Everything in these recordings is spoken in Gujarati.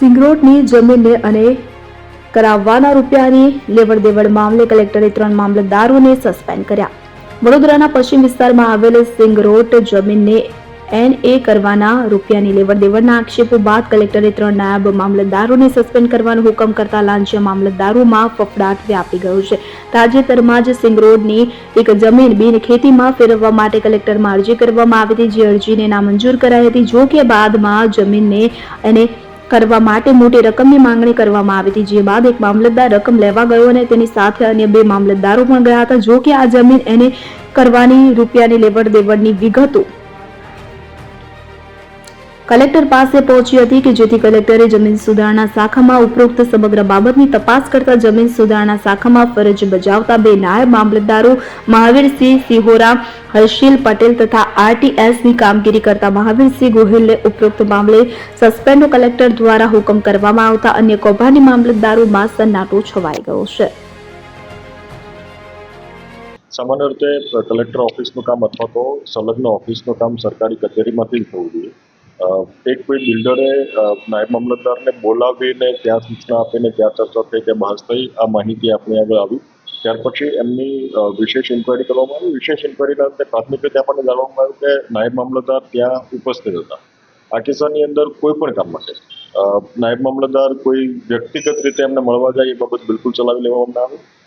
સિંગરોડની જમીનને અને કરાવવાના રૂપિયાની લેવડ દેવડ મામલે કલેક્ટરે ત્રણ મામલતદારોને સસ્પેન્ડ કર્યા. વડોદરાના પશ્ચિમ વિસ્તારમાં આવેલ સિંગરોટ જમીનને એન એ કરવાના રૂપિયાની લેવડ દેવડના આક્ષેપો બાદ કલેક્ટરે ત્રણ નાયબ મામલતદારોને સસ્પેન્ડ કરવાનો હુકમ કરતા લાંચિયા મામલતદારોમાં ફફડાટ વ્યાપી ગયો છે. તાજેતરમાં જ સિંગરોડની એક જમીન બિન ખેતીમાં ફેરવવા માટે કલેક્ટરમાં અરજી કરવામાં આવી હતી, જે અરજીને નામંજૂર કરાઈ હતી જો કે બાદમાં જમીનને એને કરવા માટે મોટી રકમની માંગણી કરવામાં આવી હતી. જે બાદ એક મામલતદાર રકમ લેવા ગયો અને તેની સાથે અન્ય બે મામલતદારો પણ ગયા હતા. જો કે આ જમીન એને કરવાની રૂપિયાની લેવડ દેવડની વિગતો કલેક્ટર પાસે પહોંચી હતી કે જેથી કલેક્ટરે જમીન સુધારણા શાખામાં ઉપરોક્ત સમગ્ર બાબતની તપાસ કરતા જમીન સુધારણા શાખામાં ફરજ બજાવતા બે નાયબ મામલતદારો મહાવીરસિંહ સિહોરા, હર્ષિલ પટેલ તથા આરટીએસની કામગીરી કરતા મહાવીરસિંહ ગોહિલને ઉપરોક્ત મામલે સસ્પેન્ડ કલેક્ટર દ્વારા હુકમ કરવામાં આવતા અન્ય કૌભાંડી મામલતદારોમાં સન્નાટો છવાઈ ગયો છે. સામાન્ય રીતે કલેક્ટર ઓફિસનું કામ અથવા તો સંલગ્ન ઓફિસનું કામ સરકારી કચેરીમાંથી જ થવું જોઈએ. એક કોઈ બિલ્ડરે નાયબ મામલતદારને બોલાવીને ત્યાં સૂચના આપીને ત્યાં ચર્ચા થઈ, ત્યાં બહાર થઈ, આ માહિતી આપણી આગળ આવી. ત્યાર પછી એમની વિશેષ ઇન્કવાયરી કરવામાં આવી. વિશેષ ઇન્કવાયરીના અંતે પ્રાથમિક રીતે આપણને જાણવામાં આવ્યું કે નાયબ મામલતદાર ત્યાં ઉપસ્થિત હતા. આ કિસ્સાની અંદર કોઈ પણ કામ માટે. નાયબ મામલતદાર કોઈ વ્યક્તિગત રીતે એમને મળવા જાય એ બાબત બિલકુલ ચલાવી લેવામાં આવે.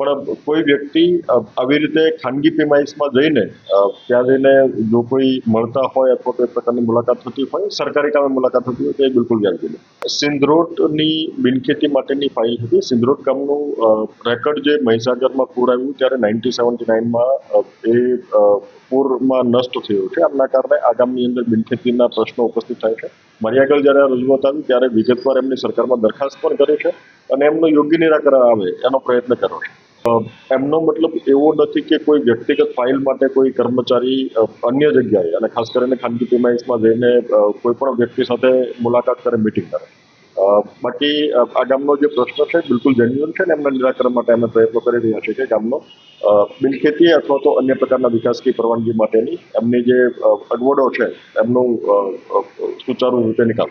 પણ કોઈ વ્યક્તિ આવી રીતે ખાનગી પ્રિમાઇસમાં જઈને ત્યાં જઈને જો કોઈ મળતા હોય અથવા કોઈ પ્રકારની મુલાકાત થતી હોય, સરકારી કામે મુલાકાત થતી હોય, તો એ બિલકુલ વ્યાજબી નથી સિંધરોટની બિનખેતી માટેની ફાઇલ હતી. સિંધરોટ કામનું રેકર્ડ જે મહીસાગરમાં પૂર આવ્યું ત્યારે નાઇન્ટી સેવન્ટી નાઇનમાં એ પૂરમાં નષ્ટ થયો છે. આમના કારણે આગામની અંદર બિનખેતીના પ્રશ્નો ઉપસ્થિત થાય છે. મારી આગળ જ્યારે રજૂઆત આવી, ત્યારે વિગતવાર એમની સરકારમાં દરખાસ્ત પણ કરી છે અને એમનું યોગ્ય નિરાકરણ આવે એનો પ્રયત્ન કર્યો છે. એમનો મતલબ એવો નથી કે કોઈ વ્યક્તિગત ફાઇલ માટે કોઈ કર્મચારી અન્ય જગ્યાએ અને ખાસ કરીને ખાનગી પ્રિમાઇસમાં જઈને કોઈ પણ વ્યક્તિ સાથે મુલાકાત કરે, મિટિંગ કરે. બાકી આ ગામનો જે પ્રશ્ન છે, બિલકુલ જેન્યુઅન છે ને એમના નિરાકરણ માટે અમે પ્રયત્નો કરી રહ્યા છીએ કે ગામનો બિલખેતી અથવા તો અન્ય પ્રકારના વિકાસની પરવાનગી માટેની એમની જે અગવડો છે, એમનું સુચારુ રીતે નિકાલ.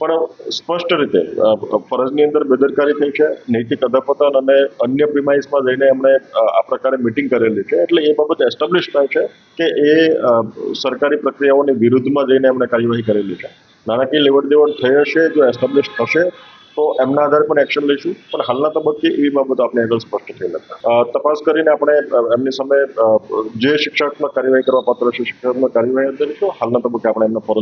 પણ સ્પષ્ટ રીતે ફરજની અંદર બેદરકારી થઈ છે, નૈતિક અધપતન અને અન્ય પ્રિમાઇસમાં જઈને એમણે આ પ્રકારે મિટિંગ કરેલી છે. એટલે એ બાબત એસ્ટાબ્લિશ થાય છે કે એ સરકારી પ્રક્રિયાઓની વિરુદ્ધમાં જઈને એમણે કાર્યવાહી કરેલી છે. નાણાકીય લેવડ દેવડ થઈ હશે, જો એસ્ટાબ્લિશ થશે, તો એમના આધારે પણ એક્શન લઈશું. પણ હાલના તબક્કે એવી બાબતો આપણે આગળ સ્પષ્ટ થઈ નથી. તપાસ કરીને આપણે એમની સામે જે શિક્ષાત્મક કાર્યવાહી કરવા પાત્ર છે શિક્ષાત્મક કાર્યવાહી કરીશું હાલના તબક્કે આપણે એમના ફરજ